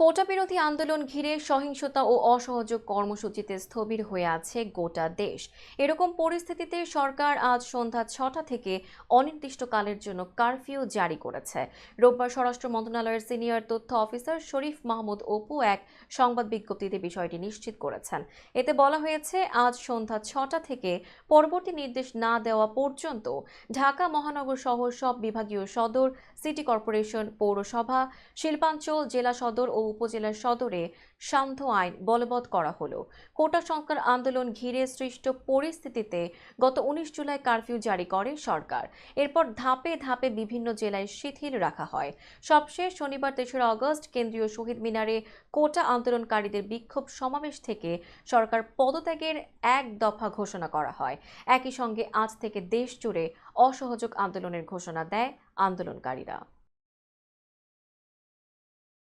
কোটা বিরোধী আন্দোলন ঘিরে সহিংসতা ও অসহযোগ কর্মসূচিতে স্থবির হয়ে আছে গোটা দেশ। এরকম পরিস্থিতিতে সরকার আজ সন্ধ্যা ছটা থেকে অনির্দিষ্টকালের জন্য কারফিউ জারি করেছে। রোববার স্বরাষ্ট্র মন্ত্রণালয়ের সিনিয়র তথ্য অফিসার শরীফ মাহমুদ অপু এক সংবাদ বিজ্ঞপ্তিতে বিষয়টি নিশ্চিত করেছেন। এতে বলা হয়েছে, আজ সন্ধ্যা ছটা থেকে পরবর্তী নির্দেশ না দেওয়া পর্যন্ত ঢাকা, মহানগর সহ সব বিভাগীয় সদর, সিটি কর্পোরেশন, পৌরসভা, শিল্পাঞ্চল, জেলা সদর ও উপজেলার সদরে সান্ধ্য আইন বলবৎ করা হলো। কোটা সংস্কার আন্দোলন ঘিরে সৃষ্ট পরিস্থিতিতে গত উনিশ জুলাই কারফিউ জারি করে সরকার। এরপর ধাপে ধাপে বিভিন্ন জেলায় শিথিল রাখা হয়। সবশেষ শনিবার তেসরা আগস্ট কেন্দ্রীয় শহীদ মিনারে কোটা আন্দোলনকারীদের বিক্ষোভ সমাবেশ থেকে সরকার পদত্যাগের এক দফা ঘোষণা করা হয়। একই সঙ্গে আজ থেকে দেশ জুড়ে অসহযোগ আন্দোলনের ঘোষণা দেয় আন্দোলনকারীরা।